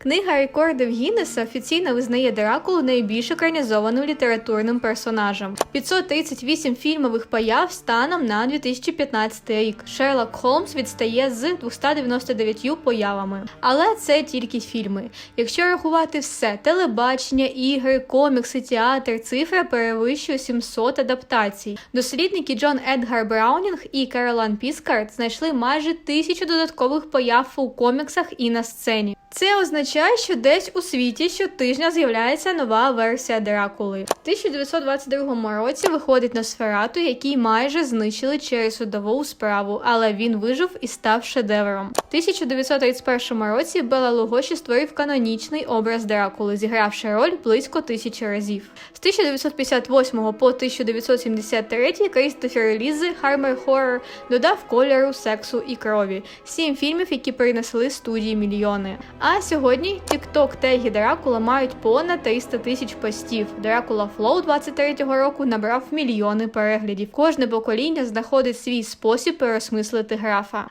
Книга рекордів Гіннеса офіційно визнає Дракулу найбільш екранізованим літературним персонажем. 538 фільмових появ станом на 2015 рік. Шерлок Холмс відстає з 299 появами. Але це тільки фільми. Якщо рахувати все телебачення, ігри, комікси, театр, цифра перевищує 700 адаптацій. Дослідники Джон Едгар Браунінг і Каролан Піскарт знайшли майже тисячу додаткових появ у коміксах і на сцені. Це означає, що десь у світі щотижня з'являється нова версія Дракули. В 1922 році виходить Носферату, який майже знищили через судову справу, але він вижив і став шедевром. В 1931 році Бела Лугоші створив канонічний образ Дракули, зігравши роль близько тисячі разів. З 1958 по 1973 Крістофер Лізи Хармер Хоррор додав кольору, сексу і крові. Сім фільмів, які принесли студії мільйони. А сьогодні TikTok теги Дракула мають понад 300 тисяч постів. Дракула Флоу 23-го року набрав мільйони переглядів. Кожне покоління знаходить свій спосіб переосмислити графа.